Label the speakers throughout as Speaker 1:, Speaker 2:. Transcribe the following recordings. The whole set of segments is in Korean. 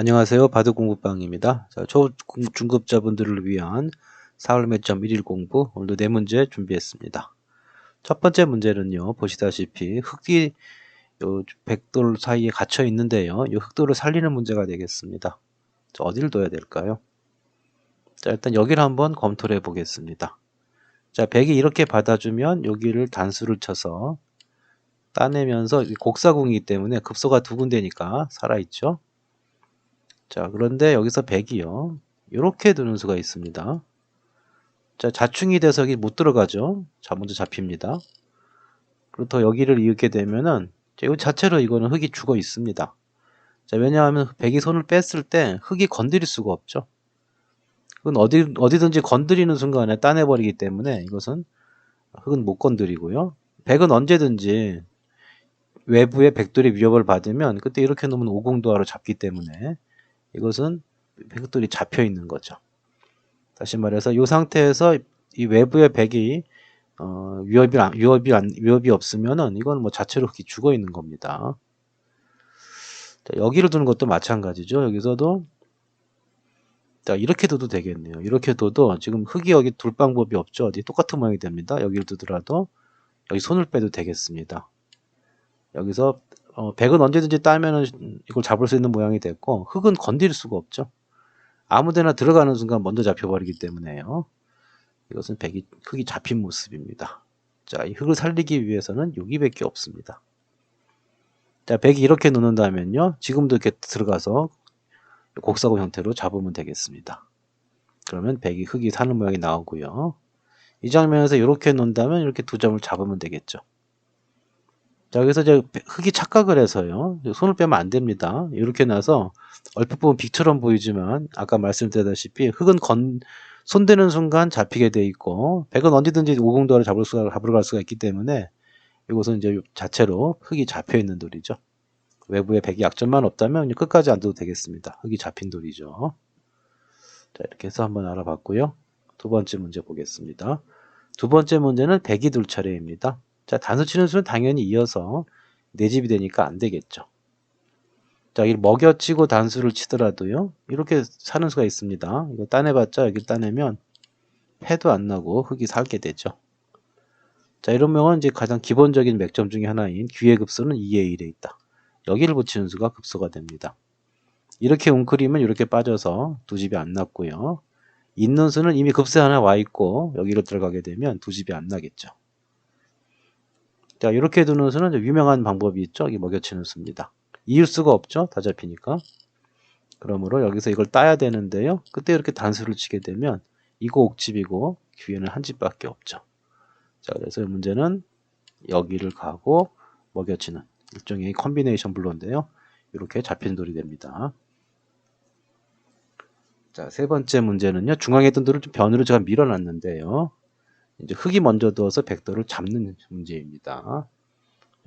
Speaker 1: 안녕하세요. 바둑 공부방입니다. 자, 초 중급자분들을 위한 4월 매점 1일 공부 오늘도 네 문제 준비했습니다. 첫 번째 문제는요. 보시다시피 흑기 요 백돌 사이에 갇혀 있는데요. 이 흑돌을 살리는 문제가 되겠습니다. 자, 어디를 둬야 될까요? 자, 일단 여기를 한번 검토를 해 보겠습니다. 자, 백이 이렇게 받아주면 여기를 단수를 쳐서 따내면서 곡사궁이기 때문에 급소가 두 군데니까 살아있죠. 자, 그런데 여기서 100이요. 이렇게 두는 수가 있습니다. 자, 자충이 여기 못 들어가죠. 자, 먼저 잡힙니다. 그렇다 여기를 이을게 되면은 이 자체로 이거는 흙이 죽어 있습니다. 자, 왜냐하면 100이 손을 뺐을 때 흙이 건드릴 수가 없죠. 그건 어디, 어디든지 건드리는 순간에 따내버리기 때문에 이것은 흙은 못 건드리고요. 100은 언제든지 외부의 백돌의 위협을 받으면 그때 이렇게 놓으면 오공도하로 잡기 때문에 이것은 백돌이 잡혀 있는 거죠. 다시 말해서 이 상태에서 이 외부의 백이 어, 위협이 위협이 안, 위협이 없으면은 이건 뭐 자체로 흙이 죽어 있는 겁니다. 자, 여기를 두는 것도 마찬가지죠. 여기서도 자, 이렇게 둬도 되겠네요. 이렇게 둬도 지금 흙이 여기 둘 방법이 없죠. 어디 똑같은 모양이 됩니다. 여기를 두더라도 여기 손을 빼도 되겠습니다. 여기서 어, 백은 언제든지 따면은 이걸 잡을 수 있는 모양이 됐고 흙은 건드릴 수가 없죠. 아무데나 들어가는 순간 먼저 잡혀버리기 때문에요. 이것은 백이 흙이 잡힌 모습입니다. 자, 이 흙을 살리기 위해서는 여기밖에 없습니다. 자, 백이 이렇게 놓는다면요. 지금도 이렇게 들어가서 곡사고 형태로 잡으면 되겠습니다. 그러면 백이 흙이 사는 모양이 나오고요. 이 장면에서 이렇게 놓는다면 이렇게 두 점을 잡으면 되겠죠. 자, 여기서 이제 흙이 착각을 해서요. 손을 빼면 안 됩니다. 이렇게 나서 얼핏 보면 빅처럼 보이지만 아까 말씀드렸다시피 흙은 건, 손대는 순간 잡히게 돼 있고 백은 언제든지 오공도를 잡을 수가 잡으러 갈 수가 있기 때문에 이것은 이제 자체로 흙이 잡혀 있는 돌이죠. 외부에 백이 약점만 없다면 끝까지 안 둬도 되겠습니다. 흙이 잡힌 돌이죠. 자, 이렇게 해서 한번 알아봤고요. 두 번째 문제 보겠습니다. 두 번째 문제는 백이 둘 차례입니다. 자, 단수 치는 수는 당연히 이어서 네 집이 되니까 안 되겠죠. 자, 이 먹여치고 단수를 치더라도요. 이렇게 사는 수가 있습니다. 이거 따내봤자 여기 따내면 패도 안 나고 흙이 살게 되죠. 자, 이러면 이제 가장 기본적인 맥점 중에 하나인 귀의 급소는 2의 1에 있다. 여기를 붙이는 수가 급소가 됩니다. 이렇게 웅크리면 이렇게 빠져서 두 집이 안 났고요. 있는 수는 이미 급세 하나 와 있고 여기로 들어가게 되면 두 집이 안 나겠죠. 자, 이렇게 두는 수는 유명한 방법이 있죠. 이 먹여치는 수입니다. 이을 수가 없죠. 다 잡히니까. 그러므로 여기서 이걸 따야 되는데요. 그때 이렇게 단수를 치게 되면 이거 옥집이고 기회는 한 집밖에 없죠. 자, 그래서 이 문제는 여기를 가고 먹여치는 일종의 컨비네이션 블로인데요. 이렇게 잡힌 돌이 됩니다. 자, 세 번째 문제는요. 중앙에 있던 돌을 좀 변으로 제가 밀어놨는데요. 이제 흙이 먼저 두어서 백도를 잡는 문제입니다.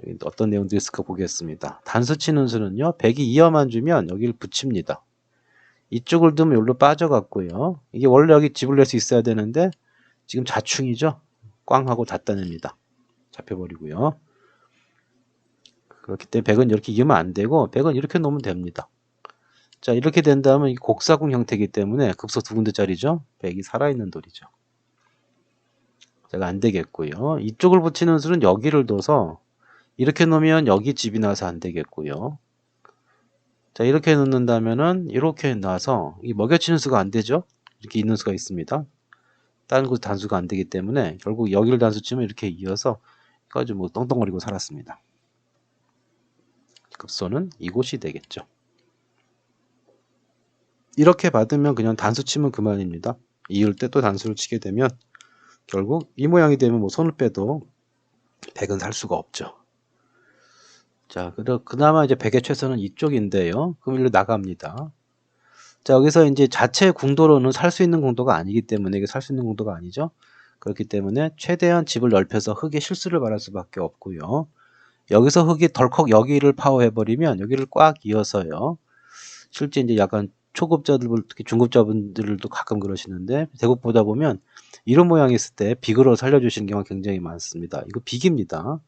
Speaker 1: 여기 어떤 내용들이 있을까 보겠습니다. 단수 치는 수는요. 백이 이어만 주면 여기를 붙입니다. 이쪽을 두면 여기로 빠져갔고요. 이게 원래 여기 집을 낼수 있어야 되는데 지금 자충이죠. 꽝 하고 닫다냅니다. 잡혀버리고요. 그렇기 때문에 백은 이렇게 이으면 안 되고 백은 이렇게 놓으면 됩니다. 자 이렇게 된다면 이 곡사궁 형태이기 때문에 급소 두 군데짜리죠. 백이 살아있는 돌이죠. 제가 안 되겠고요. 이쪽을 붙이는 수는 여기를 둬서 이렇게 놓으면 여기 집이 나서 안 되겠고요. 자 이렇게 놓는다면은 이렇게 놔서 이 먹여치는 수가 안 되죠. 이렇게 있는 수가 있습니다. 다른 곳 단수가 안 되기 때문에 결국 여기를 단수 치면 이렇게 이어서 까지 뭐 떵떵거리고 살았습니다. 급소는 이곳이 되겠죠. 이렇게 받으면 그냥 단수 치면 그만입니다. 이을 때 또 단수를 치게 되면 결국 이 모양이 되면 뭐 손을 빼도 100은 살 수가 없죠. 자, 그나마 이제 100의 최선은 이쪽인데요. 그럼 일로 나갑니다. 자, 여기서 이제 자체 궁도로는 살 수 있는 궁도가 아니기 때문에 이게 살 수 있는 궁도가 아니죠. 그렇기 때문에 최대한 집을 넓혀서 흙의 실수를 바랄 수밖에 없고요. 여기서 흙이 덜컥 여기를 파워해버리면 여기를 꽉 이어서요. 실제 이제 약간 초급자들, 특히 중급자분들도 가끔 그러시는데 대국 보다 보면 이런 모양이 있을 때 비그로 살려주시는 경우가 굉장히 많습니다. 이거 비기입니다.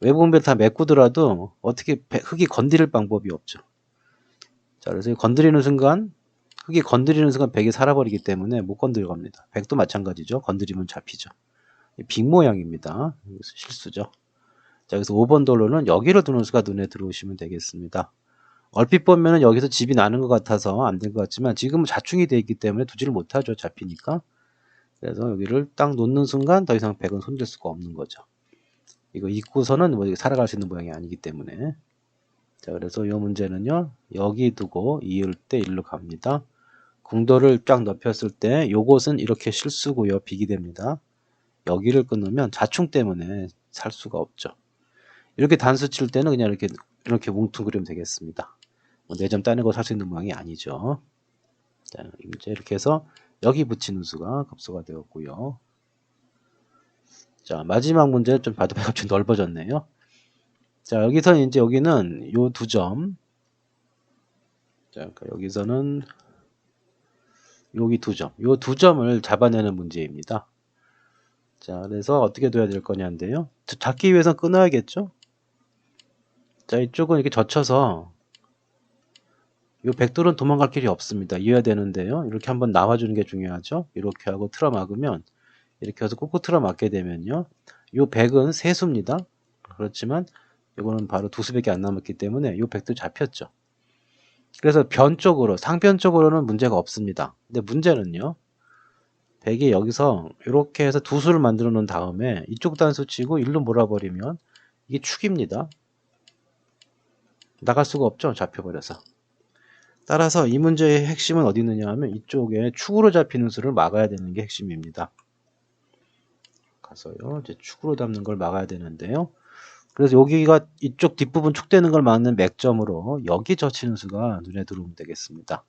Speaker 1: 외부 분별 다 메꾸더라도 어떻게 흙이 건드릴 방법이 없죠. 자, 그래서 건드리는 순간 흙이 건드리는 순간 백이 살아버리기 때문에 못 건드려 갑니다. 백도 마찬가지죠. 건드리면 잡히죠. 빅 모양입니다. 실수죠. 자, 그래서 5번 돌로는 여기를 두는 수가 눈에 들어오시면 되겠습니다. 얼핏 보면은 여기서 집이 나는 것 같아서 안된것 같지만 지금은 자충이 되어 있기 때문에 두지를 못하죠. 잡히니까. 그래서 여기를 딱 놓는 순간 더 이상 백은 손댈 수가 없는 거죠. 이거 잊고서는 뭐 살아갈 수 있는 모양이 아니기 때문에. 자, 그래서 이 문제는요. 여기 두고 이을 때 일로 갑니다. 궁도를 쫙 넓혔을 때 요것은 이렇게 실수고요. 빅이 됩니다. 여기를 끊으면 자충 때문에 살 수가 없죠. 이렇게 단수 칠 때는 그냥 이렇게 이렇게 뭉뚱그리면 되겠습니다. 뭐 4점 따내고 살수 있는 모양이 아니죠. 자, 이제 이렇게 해서 여기 붙이는 수가 급소가 되었고요. 자, 마지막 문제는 좀 봐도 배가 좀 넓어졌네요. 자, 여기서 이제 여기는 요 두 점. 자, 그러니까 여기서는 여기 두 점. 요 두 점을 잡아내는 문제입니다. 자, 그래서 어떻게 둬야 될 거냐인데요. 잡기 위해서 끊어야겠죠? 자, 이쪽은 이렇게 젖혀서 이 백돌은 도망갈 길이 없습니다. 이어야 되는데요. 이렇게 한번 나와주는 게 중요하죠. 이렇게 하고 틀어 막으면 이렇게 해서 꾹꾹 틀어 막게 되면요. 이 백은 세수입니다. 그렇지만 이거는 바로 두 수밖에 안 남았기 때문에 이 백도 잡혔죠. 그래서 변 쪽으로 상변 쪽으로는 문제가 없습니다. 근데 문제는요. 백이 여기서 이렇게 해서 두 수를 만들어 놓은 다음에 이쪽 단수 치고 일로 몰아버리면 이게 축입니다. 나갈 수가 없죠. 잡혀버려서. 따라서 이 문제의 핵심은 어디 있느냐 하면 이쪽에 축으로 잡히는 수를 막아야 되는 게 핵심입니다. 가서요. 이제 축으로 잡는 걸 막아야 되는데요. 그래서 여기가 이쪽 뒷부분 축되는 걸 막는 맥점으로 여기 젖히는 수가 눈에 들어오면 되겠습니다.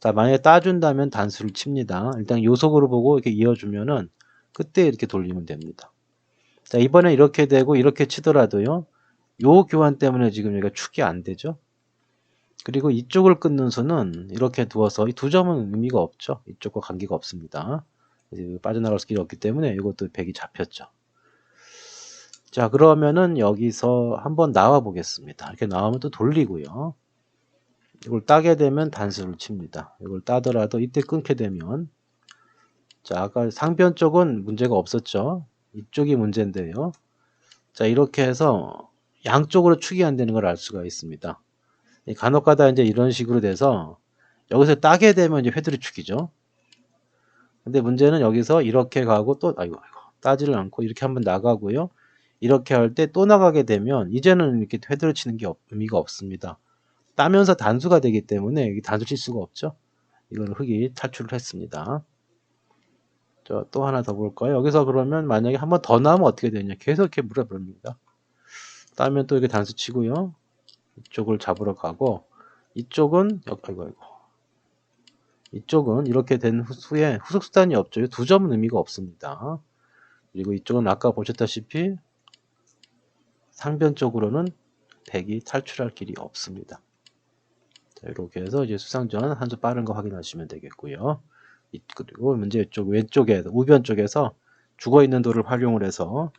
Speaker 1: 자, 만약에 따준다면 단수를 칩니다. 일단 요속으로 보고 이렇게 이어주면은 그때 이렇게 돌리면 됩니다. 자, 이번에 이렇게 되고 이렇게 치더라도요. 요 교환 때문에 지금 여기가 축이 안 되죠. 그리고 이쪽을 끊는 수는 이렇게 두어서 이 두 점은 의미가 없죠. 이쪽과 관계가 없습니다. 빠져나갈 길이 없기 때문에 이것도 100이 잡혔죠. 자 그러면은 여기서 한번 나와 보겠습니다. 이렇게 나오면 또 돌리고요. 이걸 따게 되면 단수를 칩니다. 이걸 따더라도 이때 끊게 되면 자 아까 상변 쪽은 문제가 없었죠. 이쪽이 문제인데요. 자 이렇게 해서 양쪽으로 축이 안 되는 걸 알 수가 있습니다. 간혹가다 이제 이런 식으로 돼서 여기서 따게 되면 이제 회들이 축이죠. 근데 문제는 여기서 이렇게 가고 또 아이고, 아이고 따지를 않고 이렇게 한번 나가고요. 이렇게 할 때 또 나가게 되면 이제는 이렇게 회들을 치는 게 의미가 없습니다. 따면서 단수가 되기 때문에 단수 칠 수가 없죠. 이거는 흙이 탈출을 했습니다. 또 하나 더 볼까요? 여기서 그러면 만약에 한 번 더 나오면 어떻게 되냐 계속 이렇게 물어봅니다. 따면 또 이렇게 단수 치고요. 이쪽을 잡으러 가고 이쪽은 아이고 아이고 이쪽은 이렇게 된 후에 후속 수단이 없죠. 두 점은 의미가 없습니다. 그리고 이쪽은 아까 보셨다시피 상변 쪽으로는 백이 탈출할 길이 없습니다. 자, 이렇게 해서 이제 수상전 한 수 빠른 거 확인하시면 되겠고요. 그리고 문제 이쪽 왼쪽에 우변 쪽에서 죽어 있는 돌을 활용을 해서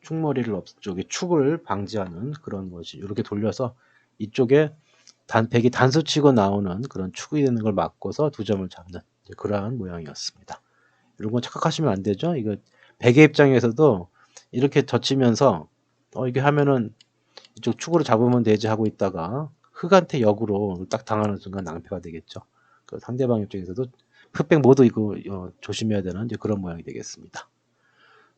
Speaker 1: 축머리를 없, 쪽에 축을 방지하는 그런 것이 이렇게 돌려서 이쪽에 단, 백이 단수 치고 나오는 그런 축이 되는 걸 막고서 두 점을 잡는 그러한 모양이었습니다. 이런 건 착각하시면 안 되죠. 이거 백의 입장에서도 이렇게 젖히면서 어 이게 하면은 이쪽 축으로 잡으면 되지 하고 있다가 흑한테 역으로 딱 당하는 순간 낭패가 되겠죠. 그 상대방 입장에서도 흑백 모두 이거 어, 조심해야 되는 그런 모양이 되겠습니다.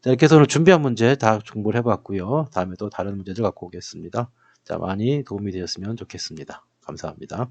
Speaker 1: 자, 이렇게 해서 오늘 준비한 문제 다 공부를 해봤고요. 다음에 또 다른 문제들 갖고 오겠습니다. 자, 많이 도움이 되셨으면 좋겠습니다. 감사합니다.